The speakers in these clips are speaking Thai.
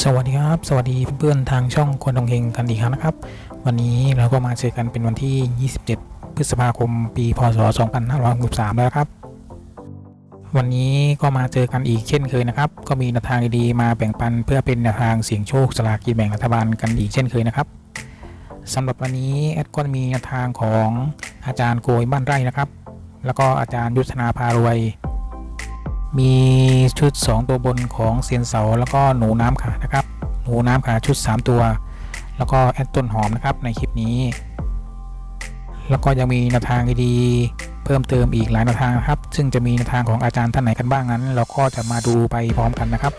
สวัสดีครับ สวัสดีเพื่อนๆทางช่องคนดงเฮงกันอีกครั้งนะครับ วันนี้เราก็มาเจอกันเป็นวันที่ 27 พฤษภาคม ปีพศ 2563 แล้วครับ วันนี้ก็มาเจอกันอีกเช่นเคยนะครับ ก็มีแนวทางดีๆมาแบ่งปันเพื่อเป็นแนวทางเสี่ยงโชคสลากกินแบ่งรัฐบาลกันอีกเช่นเคยนะครับสำหรับวันนี้แอดก็มีแนวทางของอาจารย์โกยบ้านไร่นะครับ แล้วก็อาจารย์ยุทธนาพารวย มีชุด 2 ตัวบนของเซียนเสาแล้วก็หนูน้ำขานะครับ หนูน้ำขาชุด 3 ตัว แล้วก็แอดต้นหอมนะครับในคลิปนี้ แล้วก็ยังมีแนวทางดีๆเพิ่มเติมอีกหลายแนวทางนะครับ ซึ่งจะมีแนวทางของอาจารย์ท่านไหนกันบ้างนั้น เราก็จะมาดูไปพร้อมกันนะครับ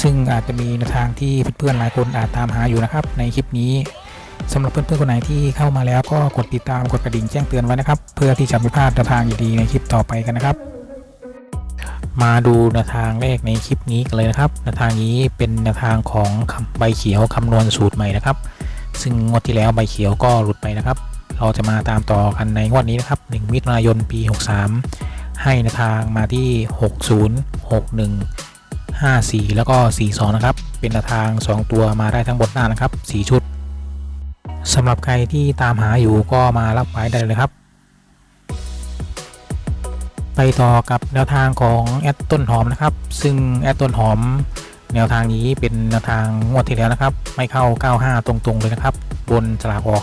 ซึ่งอาจจะมีแนวทางที่เพื่อนๆหลายคนอาจตามหาอยู่นะครับ ในคลิปนี้สำหรับเพื่อนๆคนไหนที่เข้ามาแล้วก็กดติดตามกดกระดิ่งแจ้งเตือนไว้นะครับ เพื่อที่จะไม่พลาดแนวทางดีๆในคลิปต่อไปกันนะครับ มาดูแนวทางแรกในคลิปนี้กันเลยนะครับแนวทางนี้เป็นแนวทางของใบเขียวคำนวณสูตรใหม่นะครับ ซึ่งงวดที่แล้วใบเขียวก็หลุดไปนะครับ เราจะมาตามต่อกันในงวดนี้นะครับ1มิถุนายนปี 63 ให้แนวทางมาที่ 60 61 54 แล้วก็ 42 นะครับ เป็นนทาง 2 ตัวมาได้ทั้งบนหน้านะครับ 4 ชุดสำหรับใครที่ตามหาอยู่ก็มารับไว้ได้เลยครับ ไปต่อกับแนวทางของแอดต้นหอมนะครับ ซึ่งแอดต้นหอม แนวทางนี้เป็นแนวทางงวดที่แล้วนะครับ ไม่เข้า 95 ตรงๆเลยนะครับ บนสลากออก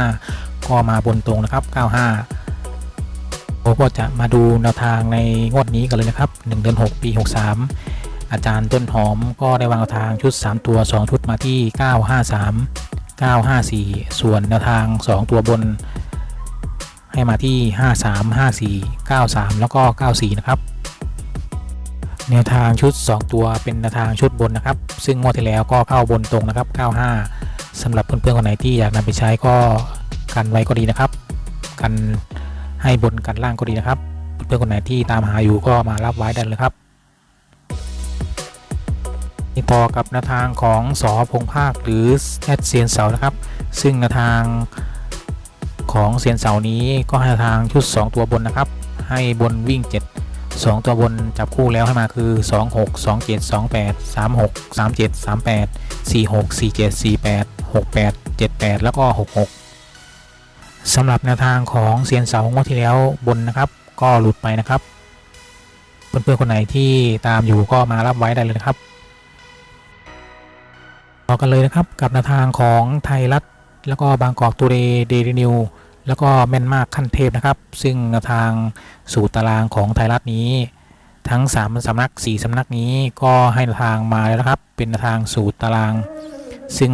095 ก็มาบนตรงนะครับ 95ผมก็จะมาดูแนวทางในงวดนี้กันเลยนะครับ 1 เดือน 6 ปี 63 อาจารย์ต้นหอมก็ได้วางแนวทางชุด 3 ตัว 2 ชุดมาที่ 953 954 ส่วนแนวทาง 2 ตัวบน ให้มาที่ 53 54 93 แล้วก็ 94 นะครับแนวทางชุด 2 ตัวเป็นแนวทางชุดบนนะครับ ซึ่งงวดที่แล้วก็เข้าบนตรงนะครับ 95สำหรับเพื่อนๆคนไหนที่อยากนำไปใช้ก็กันไว้ก็ดีนะครับ กันให้บนกันล่างก็ดีนะครับ เพื่อนๆคนไหนที่ตามหาอยู่ก็มารับไว้ได้เลยครับนี่ต่อกับแนวทางของสอพงภาคหรือแอดเซียนเสานะครับ ซึ่งแนวทาง ของเซียนเสานี้ก็ให้ทางชุด 2 ตัวบนนะครับ ให้บนวิ่ง 7 2 ตัวบนจับคู่แล้วให้มาคือ 2 6 2 7 2 8 3 6 3 7 3 8 4 6 4 7 4 8 6 8 7 8 แล้วก็ 66สำหรับแนวทางของเซียนเสางวดที่แล้วบนนะครับ ก็หลุดไปนะครับ เพื่อนๆคนไหนที่ตามอยู่ก็มารับไว้ได้เลยนะครับต่อกันเลยนะครับกับแนวทางของไทยรัฐ แล้วก็บางกอกตูเดเดลินิวแล้วก็แม่นมากขั้นเทพนะครับ ซึ่งทางสูตรตารางของไทยรัฐนี้ ทั้ง 3สำนัก 4สำนักนี้ก็ให้ทางมาแล้วนะครับ เป็นทางสูตรตาราง ซึ่ง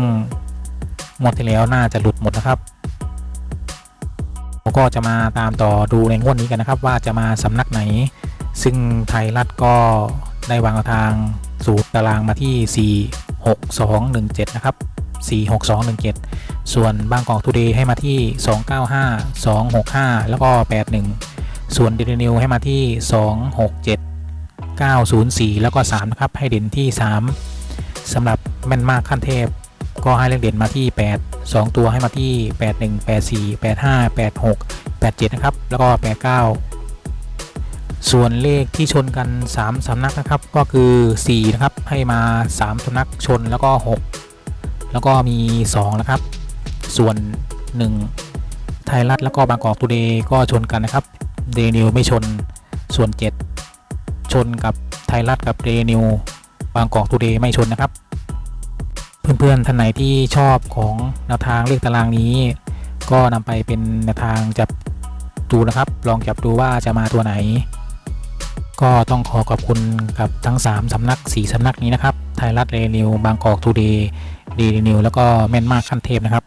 งวดที่แล้วน่าจะหลุดหมดนะครับเราก็จะมาตามต่อดูในงวดนี้กันนะครับ ว่าจะมาสำนักไหน ซึ่งไทยรัฐก็ได้วางทางสูตรตารางมาที่ 4 6 2 1 7 นะครับ 4 6 2 1 7 ส่วนบางกอกทูเดย์ให้มาที่ 295 265 แล้วก็ 81 ส่วนเดลินิวให้มาที่ 267 904 แล้วก็ 3 นะครับ ให้เด่นที่ 3สำหรับแม่นมากขั้นเทพ ก็ให้เลขเด่นมาที่ 8 2 ตัวให้มาที่ 81 84 85 86 87 นะครับ แล้วก็ 89 ส่วนเลขที่ชนกัน 3สำนักนะครับ ก็คือ 4 นะครับ ให้มา 3สำนักชนแล้วก็ 6แล้วก็มี 2 นะครับ ส่วน 1 ไทยรัฐแล้วก็บางกอกตูเดย์ก็ชนกันนะครับเดนิวไม่ชนส่วน 7 ชนกับไทยรัฐกับเดนิวบางกอกตูเดย์ไม่ชนนะครับ เพื่อนๆท่านไหนที่ชอบของแนวทางเลขตารางนี้ ก็นำไปเป็นแนวทางจับดูนะครับ ลองจับดูว่าจะมาตัวไหน ก็ต้องขอขอบคุณกับทั้ง 3สำนัก 4สำนักนี้นะครับ ไทยรัฐเรนิวบางกอกทูเดย์ดีนิวแล้วก็แม่นมากขั้นเทพนะครับ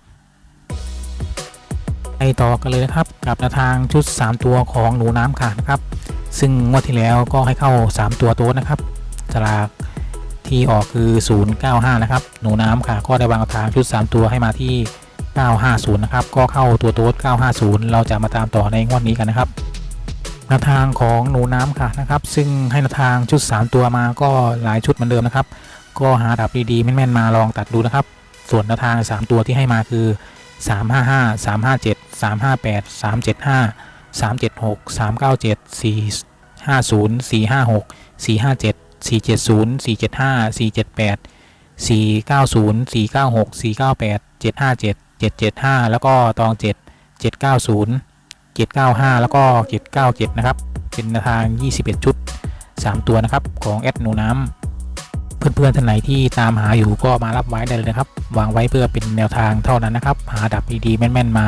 ต่อกันเลยนะครับ กับแนวทางชุด 3 ตัวของหนูน้ำขาดนะครับ ซึ่งงวดที่แล้วก็ให้เข้า 3 ตัวโต๊ดนะครับสลากที่ออกคือ 095 นะครับ หนูน้ำค่ะก็ได้วางทางชุด 3 ตัวให้มาที่ 950 นะครับ ก็เข้าตัวโต๊ด950 เราจะมาตามต่อในงวดนี้กันนะครับแนวทางของหนูน้ำค่ะนะครับ ซึ่งให้แนวทางชุด 3 ตัวมาก็หลายชุดเหมือนเดิมนะครับ ก็หาดับดีๆแม่นๆมาลองตัดดูนะครับ ส่วนแนวทาง 3 ตัวที่ให้มาคือ 355 357 358 375 376 397 450 456 457 470 475 478 490 496 498 757 775 แล้วก็ตอง 7 790 795 แล้วก็ 797 นะครับ เป็นทาง 21 ชุด 3 ตัวนะครับ ของแอดหนูน้ำ เพื่อนๆท่านไหนที่ตามหาอยู่ก็มารับไว้ได้เลยนะครับวางไว้เพื่อเป็นแนวทางเท่านั้นนะครับ หาดับดีๆแม่นๆมา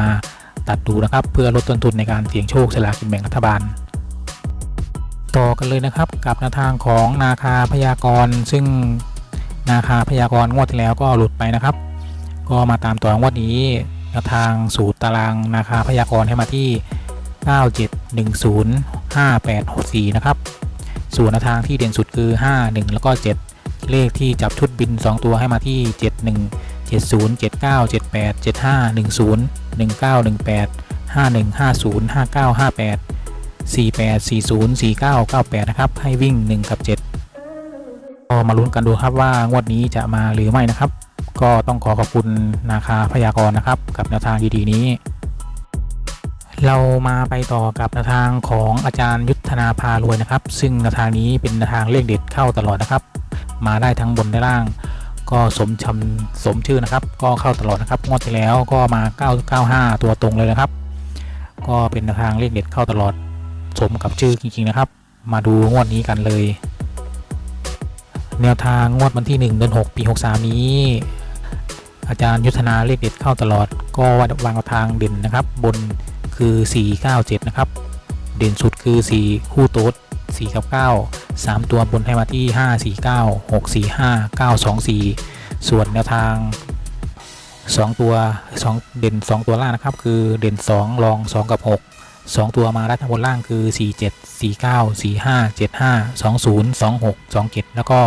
ตัดดูนะครับ เพื่อลดต้นทุนในการเสี่ยงโชคสลากกินแบ่งรัฐบาล ต่อกันเลยนะครับกับแนวทางของนาคาพยากรณ์ซึ่งนาคาพยากรณ์งวดที่แล้วก็หลุดไปนะครับ ก็มาตามต่องวดนี้แนวทางสูตรตารางนาคาพยากรณ์ให้มาที่ 97105864 นะครับ ส่วนแนวทางที่เด่นสุดคือ 5 1 แล้วก็ 7 เลขที่จับชุดบิน 2 ตัวให้มาที่ 71 70 79 78 75 10 19 18 51 50 59 58 48 40 49 98 นะครับ ให้วิ่ง 1 กับ 7 ก็มาลุ้นกันดูครับว่างวดนี้จะมาหรือไม่นะครับ ก็ต้องขอขอบคุณนาคาพยากรณ์นะครับ กับแนวทางดีๆนี้ เรามาไปต่อกับแนวทางของอาจารย์ยุทธนาพารวยนะครับ ซึ่งแนวทางนี้เป็นแนวทางเลขเด็ดเข้าตลอดนะครับ มาได้ทั้งบนและล่าง ก็สมชำสมชื่อนะครับ ก็เข้าตลอดนะครับงวดที่แล้วก็มา 995 ตัวตรงเลยนะครับ ก็เป็นทางเลขเด็ดเข้าตลอดสมกับชื่อจริงๆนะครับ มาดูงวดนี้กันเลย แนวทางงวดวันที่ 1 เดือน 6 ปี 63 นี้ อาจารย์ยุทธนาเลขเด็ดเข้าตลอด ก็วางทางเด่นนะครับ บนคือ 497 นะครับ เด่นสุดคือ 4 คู่โต๊ด4กับ9 3 ตัวบนให้มาที่ 5 49 6 45 9 2 4 ส่วนแนวทาง 2 ตัว 2 เด่น 2 ตัวล่างนะครับ คือเด่น 2 รอง 2 กับ 6 2 ตัวมาได้ทั้งบนล่างคือ 47 49 45 75 20 26 27 แล้วก็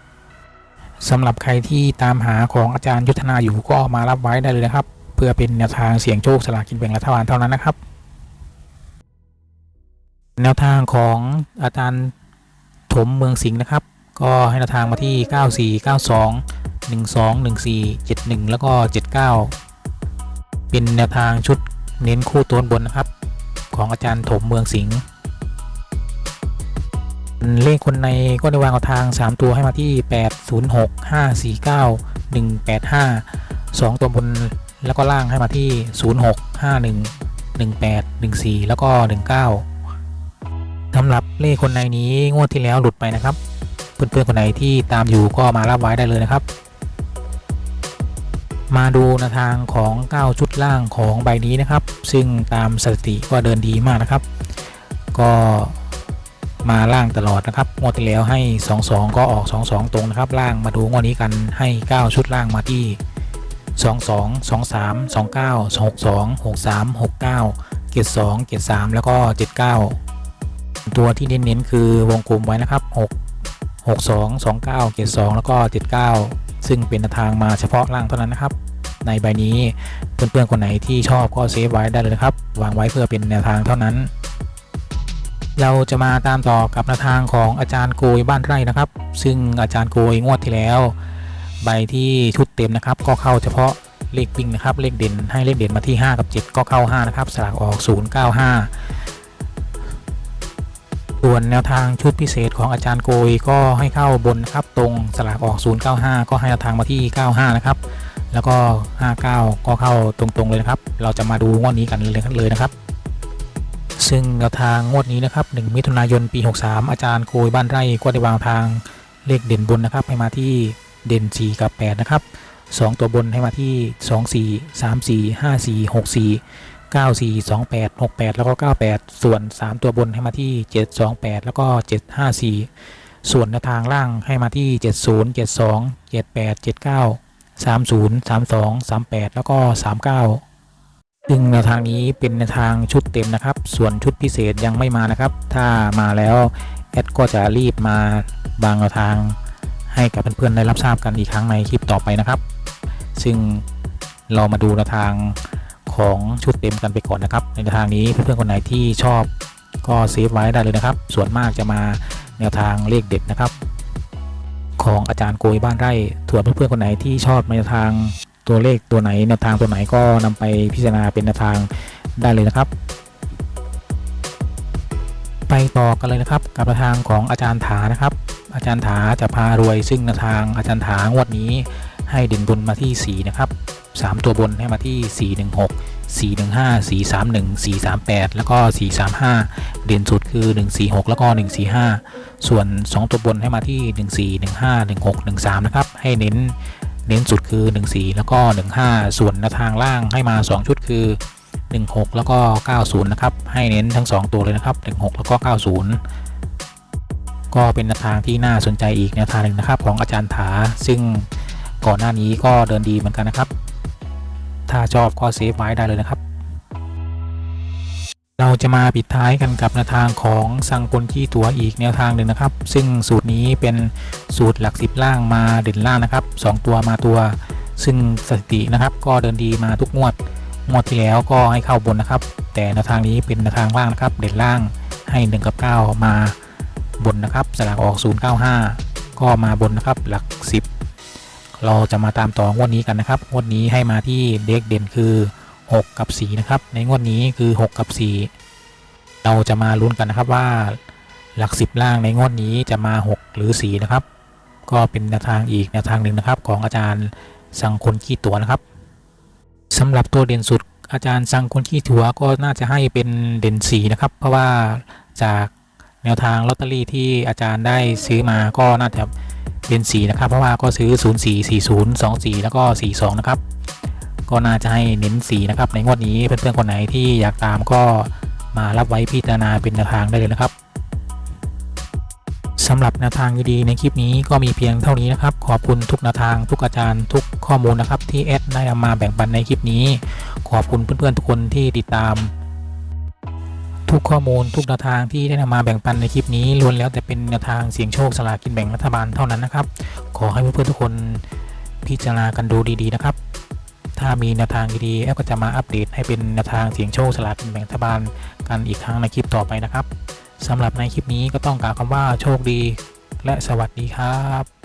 29 สำหรับใครที่ตามหาของอาจารย์ยุทธนาอยู่ก็มารับไว้ได้เลยนะครับ เพื่อเป็นแนวทางเสี่ยงโชคสลากินแบ่งรัฐบาลเท่านั้นนะครับ แนวทางของอาจารย์ถมเมืองสิงห์นะครับ ก็ให้แนวทางมาที่ 94 92 12 14 71 แล้วก็ 79 เป็นแนวทางชุดเน้นคู่ต้นบนนะครับ ของอาจารย์ถมเมืองสิงห์เลขคนในก็ได้วางเอาทาง 3 ตัวให้มาที่ 806 549 185 2 ตัวบนแล้วก็ล่างให้มาที่ 06 51 18 14 แล้วก็ 19 สำหรับเลขคนในนี้งวดที่แล้วหลุดไปนะครับ เพื่อนๆคนไหนที่ตามอยู่ก็มารับไว้ได้เลยนะครับ มาดูแนวทางของ 9 ชุดล่างของใบนี้นะครับ ซึ่งตามสถิติก็เดินดีมากนะครับ ก็มาล่างตลอดนะครับงวดที่แล้วให้ 22 ก็ออก 22 ตรงนะครับ ล่างมาดูงวดนี้กันให้ 9 ชุดล่างมาที่ 22 23 29 62 63 69 72 73 แล้วก็ 79 ตัวที่เน้นๆคือวงกลมไว้นะครับ 6 62 29 72 แล้วก็ 79 ซึ่งเป็นแนวทางมาเฉพาะล่างเท่านั้นนะครับ ในใบนี้เพื่อนๆคนไหนที่ชอบก็เซฟไว้ได้เลยครับ วางไว้เพื่อเป็นแนวทางเท่านั้น เราจะมาตามต่อกับแนวทางของอาจารย์โกยบ้านไร่นะครับ ซึ่งอาจารย์โกยงวดที่แล้ว ใบที่ชุดเต็มนะครับ ก็เข้าเฉพาะเลขวิ่งนะครับเลขเด่นให้เลขเด่นมาที่ 5 กับ 7 ก็เข้า 5 นะครับสลากออก 095 ส่วนแนวทางชุดพิเศษของอาจารย์โกยก็ให้เข้าบนนะครับตรงสลากออก 095 ก็ให้แนวทางมาที่ 95 นะครับ แล้วก็ 59 ก็เข้าตรงๆเลยนะครับ เราจะมาดูงวดนี้กันเลยนะครับซึ่งแนวทางงวดนี้นะครับ 1 มิถุนายน ปี 63 อาจารย์โกยบ้านไร่ก็ได้วางทางเลขเด่นบนนะครับ ให้มาที่เด่น 4 กับ 8 นะครับ 2 ตัวบนให้มาที่ 2 4 3 4 5 4 6 4 9 4 2 8 6 8 แล้วก็ 98 ส่วน 3 ตัวบนให้มาที่ 7 2 8 แล้วก็ 7 5 4 ส่วนทางล่างให้มาที่ 70 72 78 79 30 32 38 แล้วก็ 39 ซึ่งแนวทางนี้เป็นแนวทางชุดเต็มนะครับ ส่วนชุดพิเศษยังไม่มานะครับ ถ้ามาแล้วแอดก็จะรีบมาบางแนวทางให้กับเพื่อนๆได้รับทราบกันอีกครั้งในคลิปต่อไปนะครับ ซึ่งเรามาดูแนวทาง ของชุดเต็มกันไปก่อนนะครับ ในทางนี้เพื่อนๆคนไหนที่ชอบก็เซฟไว้ได้เลยนะครับ ส่วนมากจะมาแนวทางเลขเด็ดนะครับ ของอาจารย์โกยบ้านไร่ส่วนเพื่อนๆคนไหนที่ชอบแนวทางตัวเลขตัวไหนแนวทางตัวไหนก็นำไปพิจารณาเป็นแนวทางได้เลยนะครับ ไปต่อกันเลยนะครับ กับแนวทางของอาจารย์ถานะครับ อาจารย์ถาจะพารวยซึ่งแนวทางอาจารย์ถางวดนี้ ให้เด่นบนมาที่ 4 นะครับ 3 ตัวบนให้มาที่ 416 415 431 438 แล้วก็ 435 เด่นสุดคือ 146 แล้วก็ 145 ส่วน 2 ตัวบนให้มาที่ 14 15 16 13 นะครับ ให้เน้นเน้นสุดคือ 14 แล้วก็ 15 ส่วนแนวทางล่างให้มา 2 ชุดคือ 16 แล้วก็ 90 นะครับ ให้เน้นทั้ง 2 ตัวเลยนะครับ 16 แล้วก็ 90ก็เป็นแนวทางที่น่าสนใจอีกแนวทางหนึ่งนะครับ ของอาจารย์ถาซึ่ง ก่อนหน้านี้ก็เดินดีเหมือนกันนะครับ ถ้าชอบก็เซฟไว้ได้เลยนะครับ เราจะมาปิดท้ายกันกับแนวทางของสังกลขี้ตัวอีกแนวทางหนึ่งนะครับ ซึ่งสูตรนี้เป็นสูตรหลักสิบล่างมาเด่นล่างนะครับ 2 ตัวมาตัว ซึ่งสถิตินะครับ ก็เดินดีมาทุกงวดงวดที่แล้วก็ให้เข้าบนนะครับ แต่แนวทางนี้เป็นแนวทางล่างนะครับ เด่นล่างให้1กับ9มาบนนะครับ สลากออก 095 ก็มาบนนะครับ หลัก 10 เราจะมาตามต่องวดนี้กันนะครับ งวดนี้ให้มาที่เด็กเด่นคือ 6 กับ 4 นะครับ ในงวดนี้คือ 6 กับ 4 เราจะมาลุ้นกันนะครับว่าหลัก 10 ล่างในงวดนี้จะมา 6 หรือ 4 นะครับ ก็เป็นแนวทางอีกแนวทางหนึ่งนะครับ ของอาจารย์สังคนขี้ตัวนะครับสำหรับตัวเด่นสุดอาจารย์สังคนขี้ถัวก็น่าจะให้เป็นเด่นสีนะครับ เพราะว่าจากแนวทางลอตเตอรี่ที่อาจารย์ได้ซื้อมาก็น่าจะ เป็นสีนะครับ เพราะว่าก็ซื้อ 0 4 4 0 2 4 แล้วก็ 4 2 นะครับ ก็น่าจะให้เน้นสีนะครับ ในงวดนี้เพื่อนๆคนไหนที่อยากตามก็มารับไว้พิจารณาเป็นแนวทางได้เลยนะครับสำหรับแนวทางดีๆในคลิปนี้ก็มีเพียงเท่านี้นะครับ ขอบคุณทุกแนวทางทุกอาจารย์ทุกข้อมูลนะครับ ที่แอดได้นำมาแบ่งปันในคลิปนี้ ขอบคุณเพื่อนๆทุกคนที่ติดตาม ทุกข้อมูลทุกแนวทางที่ได้นำมาแบ่งปันในคลิปนี้ล้วนแล้วแต่เป็นแนวทางเสี่ยงโชคสลากินแบ่งรัฐบาลเท่านั้นนะครับ ขอให้เพื่อนๆทุกคนพิจารณากันดูดีๆนะครับ ถ้ามีแนวทางดีๆแอปก็จะมาอัปเดตให้เป็นแนวทางเสี่ยงโชคสลากกินแบ่งรัฐบาลกันอีกครั้งในคลิปต่อไปนะครับสำหรับในคลิปนี้ก็ต้องกล่าวคำว่าโชคดี และสวัสดีครับ